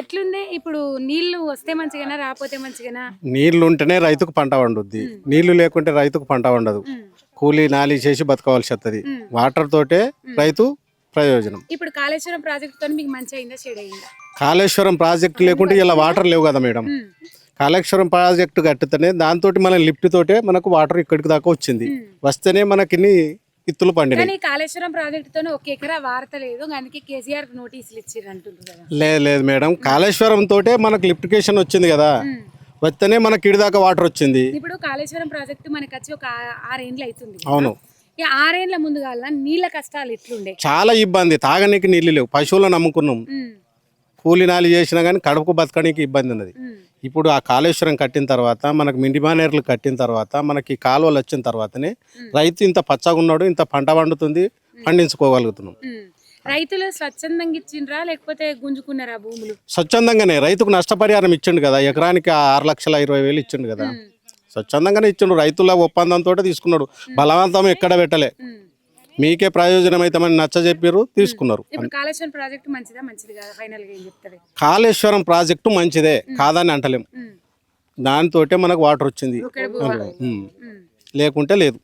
ఎట్లుంది? ఇప్పుడు నీళ్ళు వస్తే మంచిగానా రాకపోతే మంచిగానా? నీళ్ళు ఉంటేనే రైతుకు పంట వండుద్ది. నీళ్ళు లేకుంటే రైతుకు పంట వండదు. కూలీ నాలి చేసి బతకవలసి వస్తుంది వాటర్ తోటే రైతు ప్రయోజనం. ఇప్పుడు కాళేశ్వరం ప్రాజెక్ట్తో మీకు మంచి అయిందా చెడు అయిందా? కాళేశ్వరం ప్రాజెక్టు లేకుంటే ఇలా వాటర్ లేవు కదా మేడం. కాళేశ్వరం ప్రాజెక్టు కట్టితేనే దాంతో మన లిఫ్ట్ తోటే మనకు వాటర్ ఇక్కడికి దాకా వచ్చింది. వస్తేనే మనకి ఇత్తులు పండినాయి కానీ కాళేశ్వరం ప్రాజెక్ట్ తోనే ఒక ఎకరా వార్త లేదు. అందుకే కేసీఆర్ నోటీసులు అంటుండ్రు కదా. లేదు లేదు మేడం. కాళేశ్వరం తోటే మనకు లిఫ్టికేషన్ వచ్చింది కదా. వస్తేనే మనకి ఇడి దాకా వాటర్ వచ్చింది. ఇప్పుడు కాళేశ్వరం ప్రాజెక్టు మనకి వచ్చి ఒక ఆ- ఆరేండ్లు అవుతుంది. అవును. ఈ ఆరేండ్ల ముందు కాల నీళ్ళ కష్టాలు ఎట్లుండే? చాలా ఇబ్బంది. తాగనీకి నీళ్ళు లేవు. పశువులను నమ్ముకున్నాం ఉమ్. కూలి నాలి చేసినా కానీ కడుపుకు బతకడానికి ఇబ్బంది ఉన్నది. ఉమ్. ఇప్పుడు ఆ కాళేశ్వరం కట్టిన తర్వాత మనకు మిండి మానేర్లు కట్టిన తర్వాత మనకి కాలువలు వచ్చిన తర్వాతనే రైతు ఇంత పచ్చగా ఉన్నాడు ఇంత పంట పండుతుంది పండించుకోగలుగుతున్నాం. రైతులు స్వచ్ఛందంగా ఇచ్చిండ్రా లేకపోతే గుంజుకున్నారా భూములు? స్వచ్ఛందంగానే రైతుకు నష్టపరిహారం ఇచ్చిండు కదా ఎకరానికి ఆరు లక్షల ఇరవై వేలు ఇచ్చిండు కదా. స్వచ్ఛందంగానే ఇచ్చిండు రైతుల ఒప్పందంతో తీసుకున్నాడు. బలవంతం ఎక్కడ పెట్టలే. మీకే ప్రయోజనం అవుతామని నచ్చ చెప్పారు తీసుకున్నారు. కాళేశ్వరం ప్రాజెక్ట్ మంచిదా మంచిది కాదా ఫైనల్గా ఏం చెప్తారు? కాళేశ్వరం ప్రాజెక్టు మంచిదే కాదని అంటలేం. ఉమ్. దానితోటే మనకు వాటర్ వచ్చింది. లేకుంటే లేదు.